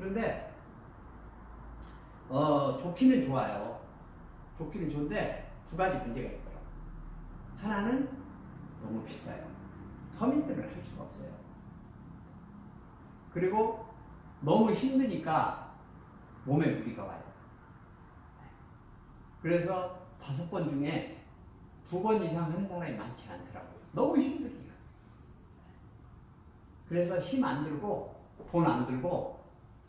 그런데 어, 좋기는 좋아요. 좋기는 좋은데 두 가지 문제가 있더라고요. 하나는 너무 비싸요. 서민들은 할 수가 없어요. 그리고 너무 힘드니까 몸에 무리가 와요. 그래서 다섯 번 중에 두 번 이상 하는 사람이 많지 않더라고요. 너무 힘드니까. 그래서 힘 안 들고 돈 안 들고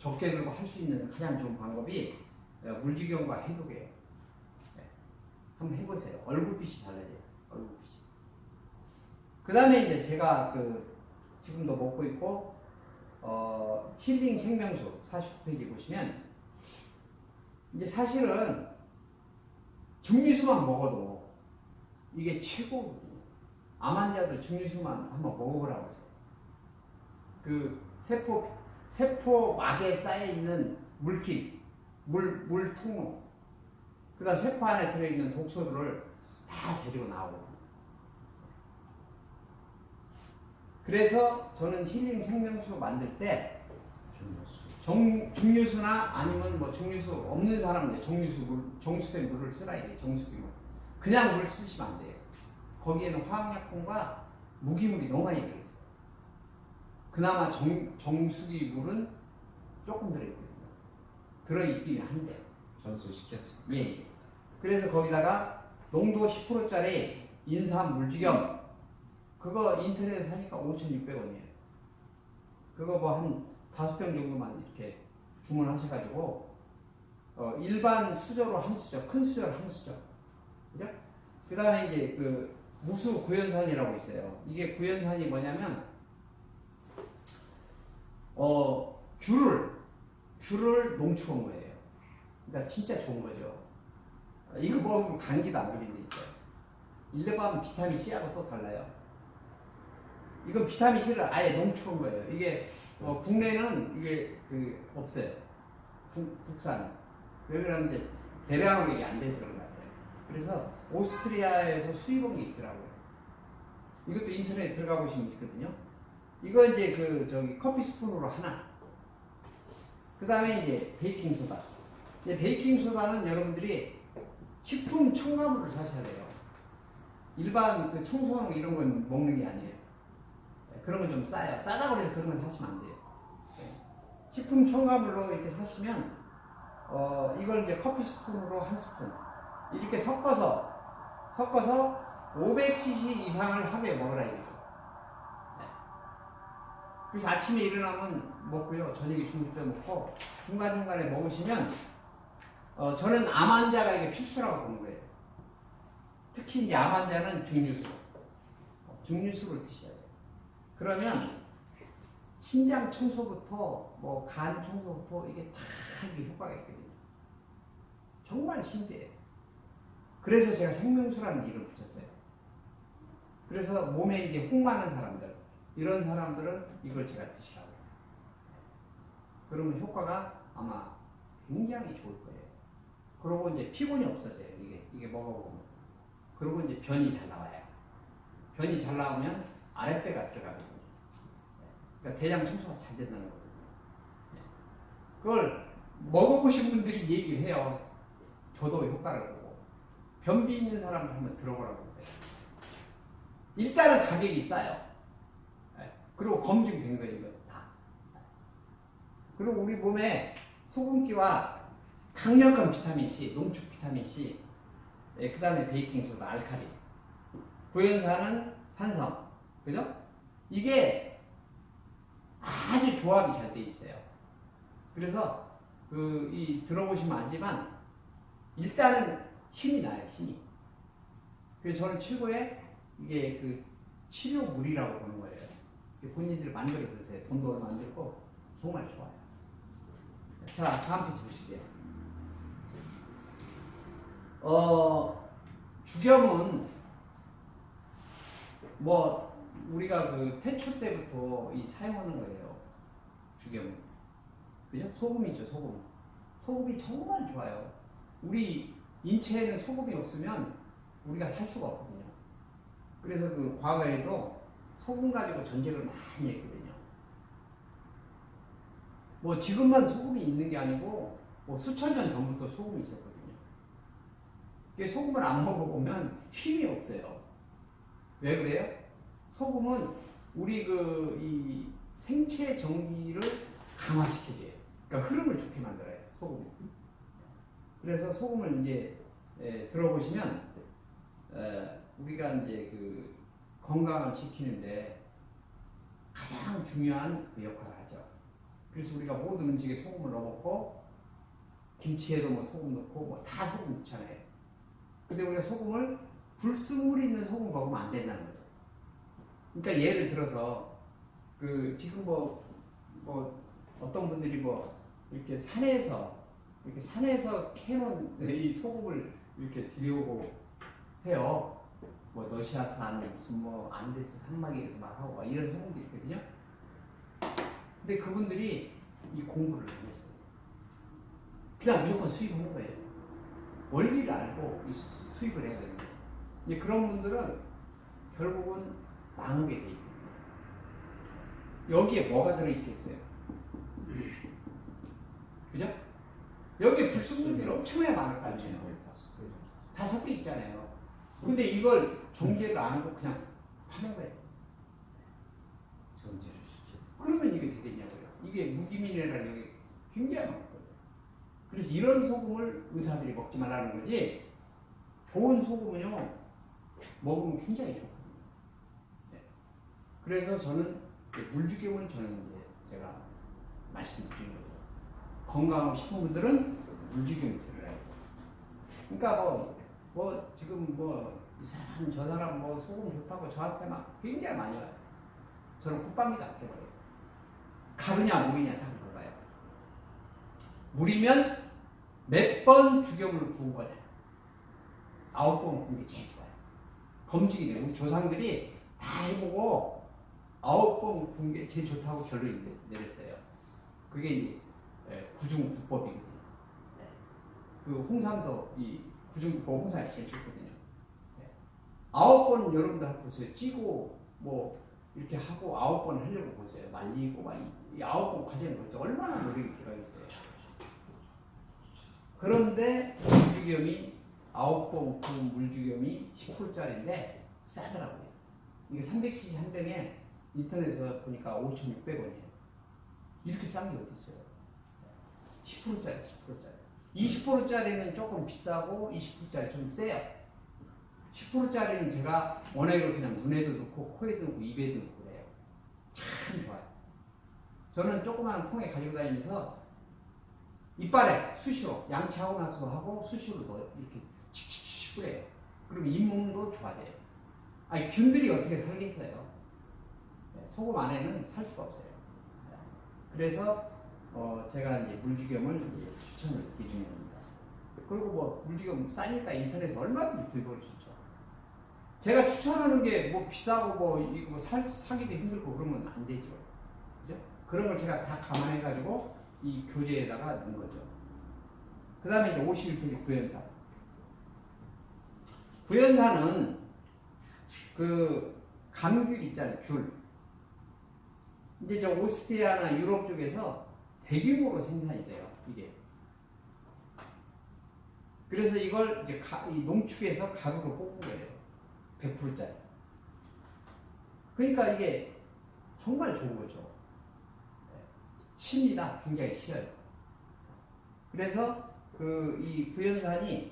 적게 들고 할 수 있는 가장 좋은 방법이 어, 물지경과 해독이에요. 네. 한번 해보세요. 얼굴빛이 달라져요. 얼굴빛이. 그 다음에 이제 제가 그 지금도 먹고 있고 어, 힐링 생명수 49페이지 보시면 이제 사실은 증류수만 먹어도 이게 최고거든요. 암 환자들 증류수만 한번 먹어보라고 해서 그 세포 세포 막에 쌓여 있는 물기 물 물통로 그다음 세포 안에 들어 있는 독소들을 다 데리고 나오거든요. 그래서 저는 힐링 생명수 만들 때 정, 증류수나 아니면 뭐 증류수 없는 사람은 정류수 물, 정수된 물을 쓰라 이게 정수기 물. 그냥 물 쓰시면 안 돼요. 거기에는 화학약품과 무기물이 너무 많이 들어있어요. 그나마 정, 정수기 물은 조금 들어있거든요. 들어있긴 한데. 전수 시켰어. 예. 그래서 거기다가 농도 10%짜리 인삼 물지겸 그거 인터넷에 사니까 5,600원이에요. 그거 뭐 한 다섯 병 정도만 이렇게 주문하셔가지고 어, 일반 수저로 한 수저, 큰 수저로 한 수저, 그죠? 그 다음에 이제 그 무수 구연산이라고 있어요. 이게 구연산이 뭐냐면 어 귤을 귤을 농축한 거예요. 그러니까 진짜 좋은 거죠. 어, 이거 먹으면 감기도 안 걸린다니까. 일반 비타민 C하고 또 달라요. 이건 비타민 C를 아예 농축한 거예요. 이게 어, 국내는 이게 그 없어요. 국, 국산. 왜 그러면 이제 대량으로 안 돼서 그런 거 같아요. 그래서 오스트리아에서 수입한 게 있더라고요. 이것도 인터넷에 들어가 보시면 있거든요. 이거 이제 그 저기 커피 스푼으로 하나. 그 다음에 이제 베이킹 소다. 이제 베이킹 소다는 여러분들이 식품 첨가물을 사셔야 돼요. 일반 그 청소하는 거 이런 건 먹는 게 아니에요. 네, 그런 건 좀 싸요. 싸다고 해서 그런 건 사시면 안 돼요. 네. 식품 첨가물로 이렇게 사시면 어 이걸 이제 커피 스푼으로 한 스푼 이렇게 섞어서 섞어서 500cc 이상을 하루에 먹으라 이거죠. 네. 그래서 아침에 일어나면 먹고요. 저녁에 주무실 때 먹고 중간중간에 먹으시면 어 저는 암 환자가 이게 필수라고 보는 거예요. 특히 이제 암 환자는 증류수. 어, 증류수를 드셔야 돼요. 그러면 신장 청소부터 뭐 간 청소부터 이게 다 이게 효과가 있거든요. 정말 신기해요. 그래서 제가 생명수라는 이름을 붙였어요. 그래서 몸에 이제 혹 많은 사람들 이런 사람들은 이걸 제가 드시라고. 그러면 효과가 아마 굉장히 좋을 거예요. 그리고 이제 피곤이 없어져요. 이게 이게 먹어보면. 그리고 이제 변이 잘 나와요. 변이 잘 나오면 아랫배가 들어가거든요. 그러니까 대장 청소가 잘 된다는 거거든요. 네. 그걸 먹어보신 분들이 얘기를 해요. 저도 효과를 보고. 변비 있는 사람들 한번 들어보라고 하세요. 일단은 가격이 싸요. 네. 그리고 검증된 거예요, 다. 그리고 우리 몸에 소금기와 강력한 비타민 C, 농축 비타민 C, 그 다음에 베이킹 소다, 알칼리, 구연산은 산성, 그죠? 이게 아주 조합이 잘 돼 있어요. 그래서 그 이 들어보시면 알지만 일단은 힘이 나요, 힘이. 그래서 저는 최고의 이게 그 치료물이라고. 본인들이 만들어 드세요. 돈도 얼마 안 들고 정말 좋아요. 자, 다음 페이지 보실게요. 어, 주겸은 뭐 우리가 그 태초 때부터 이 사용하는 거예요. 주겸은. 그죠? 소금이죠, 소금. 소금이 정말 좋아요. 우리 인체에는 소금이 없으면 우리가 살 수가 없거든요. 그래서 그 과거에도 소금 가지고 전쟁을 많이 했거든요. 뭐 지금만 소금이 있는 게 아니고 뭐 수천 년 전부터 소금이 있었거든요. 소금을 안 먹어보면 힘이 없어요. 왜 그래요? 소금은 우리 그 이 생체 전기를 강화시켜줘요. 그러니까 흐름을 좋게 만들어요. 소금이. 그래서 소금을 이제 에, 들어보시면 에, 우리가 이제 그 건강을 지키는데 가장 중요한 그 역할을 하죠. 그래서 우리가 모든 음식에 소금을 넣어먹고 김치에도 뭐 소금 넣고 뭐 다 소금 넣잖아요. 근데 우리가 소금을 불순물이 있는 소금 먹으면 안 된다는 거죠. 그러니까 예를 들어서 그 지금 뭐, 뭐 어떤 분들이 뭐 이렇게 산에서 이렇게 산에서 캐놓은 이 소금을 이렇게 들여오고 해요. 뭐 러시아산 무슨 뭐 안데스 산막에서 막 하고 막 이런 소금들이 있거든요. 근데 그분들이 이 공부를 안 했어요. 그냥 무조건 수입하는 거예요. 원리를 알고 이 수- 수입을 해야 되는 거예요. 이제 그런 분들은 결국은 망하게 돼 있거든요. 여기에 뭐가 들어있겠어요? 그죠? 여기에 불순물들이 엄청나게 많을 거 아니에요. 다 섞여 있잖아요. 근데 이걸 정제를 안 하고 그냥 파는 거예요. 정제를 시켜. 그러면 이게 되겠냐고요. 이게 무기미네랄 여기 굉장히 많거든요. 그래서 이런 소금을 의사들이 먹지 말라는 거지. 좋은 소금은요 먹으면 굉장히 좋거든요. 네. 그래서 저는 물주겸을 저는 이제 제가 말씀드리는 거죠. 건강하고 싶은 분들은 물주겸을 들으라고. 그러니까 뭐, 뭐 지금 뭐 이 사람 저 사람 뭐 소금 좋다고 저한테 막 굉장히 많이 와요. 저는 굿밥니다 해버려요. 가루냐 물이냐 다 몰라요. 물이면 몇번 죽여물 구운 거냐. 아홉 번 구운 게 제일 좋아요. 검증이 돼요. 우리 조상들이 다 해보고 아홉 번 구운 게 제일 좋다고 결론이 내- 내렸어요. 그게 이제 예, 구중구법이거든요. 네. 그 홍삼도 이 구중구법 홍삼이 제일 좋거든요. 네. 아홉 번 여러분들 한번 보세요. 찌고 뭐 이렇게 하고 아홉 번 하려고 보세요. 말리고 막 이- 이 아홉 번 과정을 보죠. 얼마나 노력이 들어가겠어요. 그런데 물주겸이 아홉 번 구운 물주겸이 10%짜리인데 싸더라고요. 이게 300cc 한 병에 인터넷에서 보니까 5,600원이에요. 이렇게 싼 게 어디 있어요? 10%짜리, 10%짜리. 20%짜리는 조금 비싸고 20%짜리 좀 세요. 10%짜리는 제가 원액을 그냥 눈에도 넣고 코에도 넣고 입에도 넣고 그래요. 참 좋아요. 저는 조그마한 통에 가지고 다니면서 이빨에 수시로 양치하고 나서 하고 수시로 넣어 이렇게 칙칙칙 뿌려요. 그럼 잇몸도 좋아져요. 아니 균들이 어떻게 살겠어요? 네, 소금 안에는 살 수가 없어요. 네. 그래서 어, 제가 이제 물주겸을 추천을 드리는 겁니다. 그리고 뭐 물주겸 싸니까 인터넷에 얼마든지 구입할 수 있죠. 제가 추천하는 게 뭐 비싸고 뭐 이거 사, 사기도 힘들고 그러면 안 되죠. 그죠? 그런 걸 제가 다 감안해 가지고 이 교재에다가 넣은 거죠. 그 다음에 이제 51페이지 구연산. 구연산은 그 감귤 있잖아요, 귤. 이제 저 오스트리아나 유럽 쪽에서 대규모로 생산이 돼요, 이게. 그래서 이걸 이제 가, 이 농축해서 가루로 뽑은 거예요. 100%짜리. 그러니까 이게 정말 좋은 거죠. 네. 쉽니다. 굉장히 쉬워요. 그래서 그 이 구연산이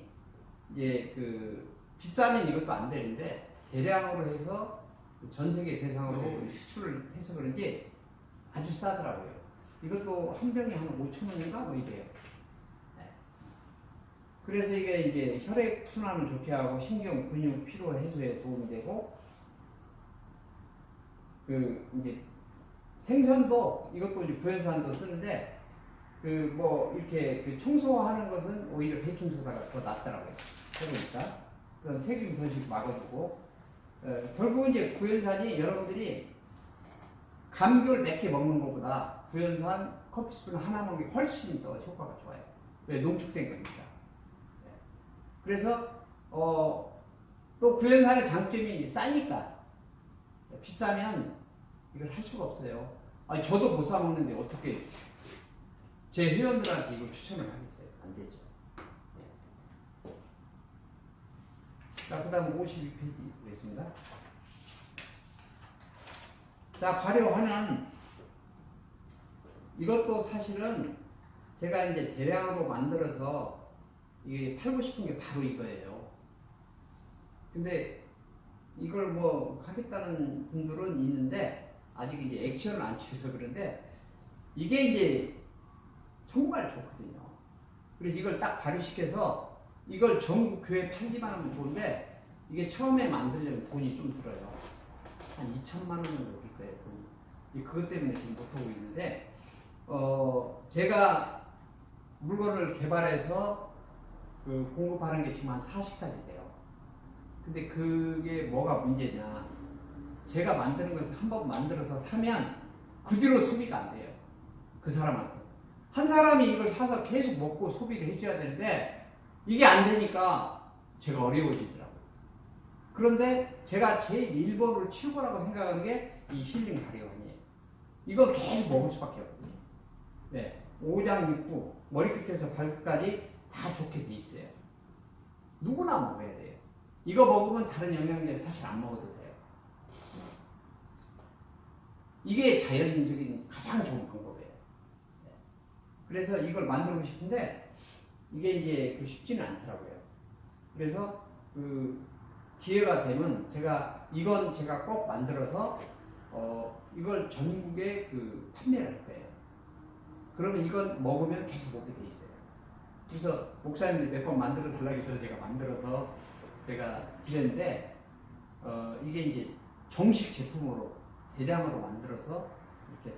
이제 그 비싸면 이것도 안 되는데 대량으로 해서 전 세계 대상으로 수출을 해서 그런지 아주 싸더라고요. 이것도 한 병에 한 5천 원인가 뭐 이래요. 네. 그래서 이게 이제 혈액 순환을 좋게 하고 신경, 근육, 피로 해소에 도움이 되고 그 이제 생선도 이것도 이제 구연산도 쓰는데 그 뭐 이렇게 그 청소하는 것은 오히려 베이킹 소다가 더 낫더라고요. 그러니까 그런 세균 번식 막아주고 어, 결국 이제 구연산이 여러분들이 감귤 몇 개 먹는 것보다 구연산 커피 스푼 하나 먹는 게 훨씬 더 효과가 좋아요. 왜 농축된 거니까. 네. 그래서 어, 또 구연산의 장점이 싸니까 비싸면 이걸 할 수가 없어요. 아니 저도 못 사 먹는데 어떻게 제 회원들한테 이걸 추천을 하겠어요? 안 되죠. 예. 자, 그 다음 52페이지 보겠습니다. 자, 발효하는 이것도 사실은 제가 이제 대량으로 만들어서 이게 팔고 싶은 게 바로 이거예요. 근데 이걸 뭐 하겠다는 분들은 있는데 아직 이제 액션을 안 취해서 그런데 이게 이제 정말 좋거든요. 그래서 이걸 딱 발효시켜서 이걸 전국 교회 팔기만 하면 좋은데 이게 처음에 만들려면 돈이 좀 들어요. 한 2천만 원 정도 들 거예요, 돈이. 이 그것 때문에 지금 못하고 있는데, 어, 제가 물건을 개발해서 그 공급하는 게 지금 한 40가지 돼요. 근데 그게 뭐가 문제냐. 제가 만드는 것을 한 번 만들어서 사면 그 뒤로 소비가 안 돼요. 그 사람한테. 한 사람이 이걸 사서 계속 먹고 소비를 해줘야 되는데 이게 안 되니까 제가 어려워지더라고요. 그런데 제가 제일 1번으로 최고라고 생각하는 게 이 힐링 발효원이에요. 이거 계속 먹을 수밖에 없거든요. 네. 오장 육부, 머리끝에서 발끝까지 다 좋게 돼 있어요. 누구나 먹어야 돼요. 이거 먹으면 다른 영양제 사실 안 먹어도 돼요. 이게 자연적인 가장 좋은 방법이에요. 네. 그래서 이걸 만들고 싶은데 이게 이제 그 쉽지는 않더라고요. 그래서 그 기회가 되면 제가 이건 제가 꼭 만들어서 어 이걸 전국에 그 판매를 할 거예요. 그러면 이건 먹으면 계속 먹게 돼 있어요. 그래서 목사님들 몇 번 만들어 달라고 해서 제가 만들어서 제가 드렸는데 어 이게 이제 정식 제품으로 대량으로 만들어서 이렇게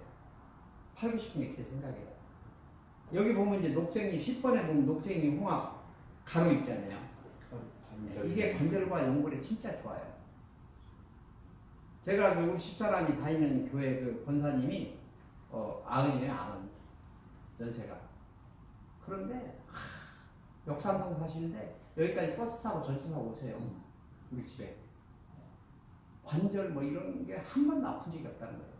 팔고 싶은 게 제 생각이에요. 여기 보면 이제 녹쟁이 10번에 보면 녹쟁이 홍합 가루 있잖아요. 네, 이게 관절과 연골에 진짜 좋아요. 제가 그 우리 집사람이 다니는 교회 그 권사님이 어 아흔이에요 아흔 연세가. 그런데 하, 역삼동 사시는데 여기까지 버스 타고 전철 타고 오세요. 우리 집에. 관절 뭐 이런 게 한 번도 아픈 적이 없다는 거예요.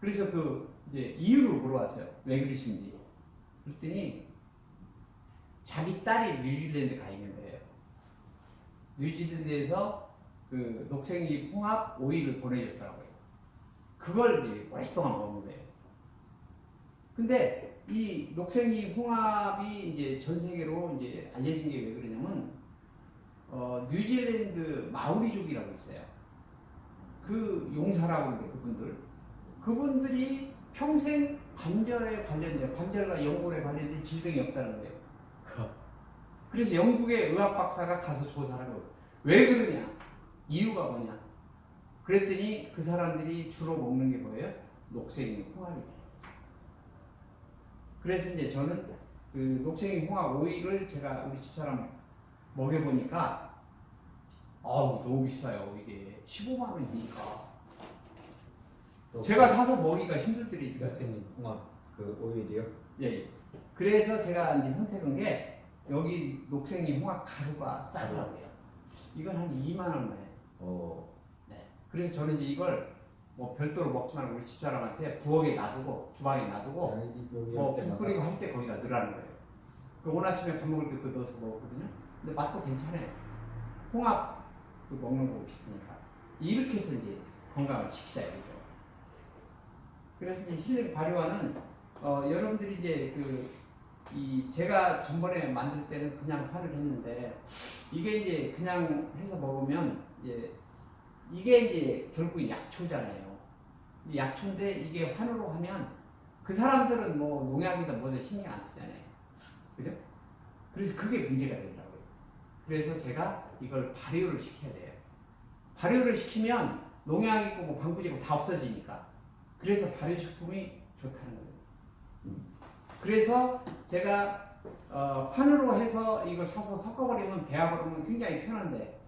그래서 그 이제 이유를 물어봤어요. 왜 그러신지. 그랬더니 자기 딸이 뉴질랜드 가 있는 거예요. 뉴질랜드에서 그 녹색이 홍합 오일을 보내줬더라고요. 그걸 이제 오랫동안 먹는 거예요. 근데 이 녹색이 홍합이 이제 전 세계로 이제 알려진 게 왜 그러냐면 어, 뉴질랜드 마우리족이라고 있어요. 그 용사라고 그러는데 그분들 그분들이 평생 관절에 관련된 관절과 연골에 관련된 질병이 없다는 거예요. 그래서 영국의 의학 박사가 가서 조사를 하고 왜 그러냐 이유가 뭐냐 그랬더니 그 사람들이 주로 먹는 게 뭐예요? 녹색이 홍합이에요. 그래서 이제 저는 그 녹색이 홍합 오일을 제가 우리 집사람 먹여보니까 아우 너무 비싸요 이게 15만 원이니까 제가 사서 먹기가 힘들더라고요. 교수님 홍합 그 오일이요? 예, 예. 그래서 제가 이제 선택한 게 여기 녹색이 홍합 가루가 싸더라고요. 이건 한 2만 원에. 어. 네. 그래서 저는 이제 이걸 뭐 별도로 먹지 말고 우리 집사람한테 부엌에 놔두고 주방에 놔두고 여기 여기 뭐할 때마다 국 끓이고 할 때 거기다 넣으라는 거예요. 그 오늘 아침에 밥 먹을 때 그거 넣어서 먹었거든요. 근데 맛도 괜찮아요. 홍합 그 먹는 거 비슷하니까. 이렇게 해서 이제 건강을 지키자 이거죠. 그래서 이제 힐링 발효하는 어, 여러분들이 이제 그 이 제가 전번에 만들 때는 그냥 화를 했는데 이게 이제 그냥 해서 먹으면 이제 이게 이제 결국 약초잖아요. 이 약초인데 이게 환으로 하면 그 사람들은 뭐 농약이다 뭐다 신경 안 쓰잖아요. 그죠? 그래서 그게 문제가 되더라고요. 그래서 제가 이걸 발효를 시켜야 돼요. 발효를 시키면 농약 있고 뭐 방부제고 다 없어지니까. 그래서 발효식품이 좋다는 거예요. 그래서 제가 어, 판으로 해서 이걸 사서 섞어버리면 배합버리면 굉장히 편한데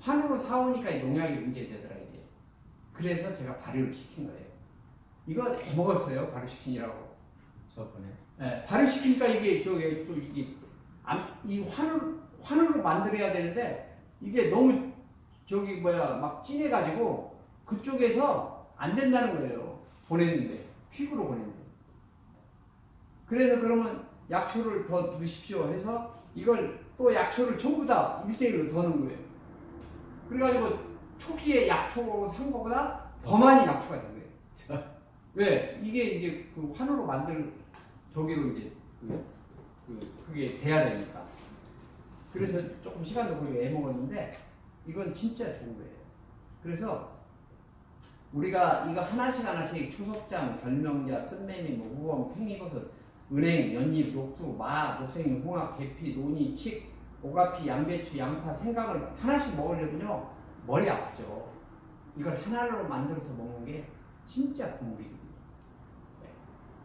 판으로 사오니까 이 농약이 문제되더라 이게. 그래서 제가 발효를 시킨 거예요. 이거 애 먹었어요 발효시키느라고. 저번에 예, 발효시키니까 이게 저기 또 이게 암- 이 환을 환으로 만들어야 되는데 이게 너무 저기 뭐야 막 진해가지고 그쪽에서 안 된다는 거예요 보냈는데 퀵으로 보냈는데 그래서 그러면 약초를 더 넣으십시오 해서 이걸 또 약초를 전부 다 1대1로 더 넣은 거예요. 그래가지고 초기에 약초 산 거보다 더 많이 약초가 된 거예요. 왜? 이게 이제 그 환으로 만들 저기로 이제 그, 그 그 게 돼야 되니까. 그래서 조금 시간도 걸리고 애먹었는데 이건 진짜 좋은 거예요. 그래서 우리가 이거 하나씩 하나씩 초석장, 결명자, 쓴매미, 뭐 우엄, 팽이버섯, 은행, 연잎, 녹두, 마, 녹색잎, 홍합, 계피, 노니, 칡, 오가피, 양배추, 양파, 생강을 하나씩 먹으려면요 머리 아프죠. 이걸 하나로 만들어서 먹는 게 진짜 국물이거든요. 네.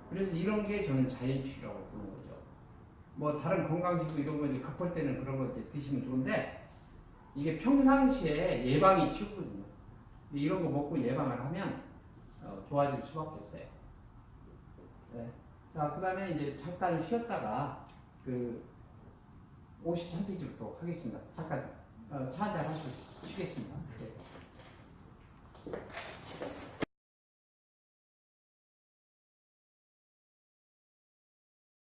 그래서 이런 게 저는 자연치유라고 보는 거죠. 뭐 다른 건강식도 이런 거 이제 급할 때는 그런 거 이제 드시면 좋은데 이게 평상시에 예방이 최고거든요. 이런 거 먹고 예방을 하면 어, 좋아질 수밖에 없어요. 네. 자, 그 다음에 이제 잠깐 쉬었다가 그 53페이지부터 하겠습니다. 잠깐 어, 차 한잔 하시고 쉬겠습니다. 네.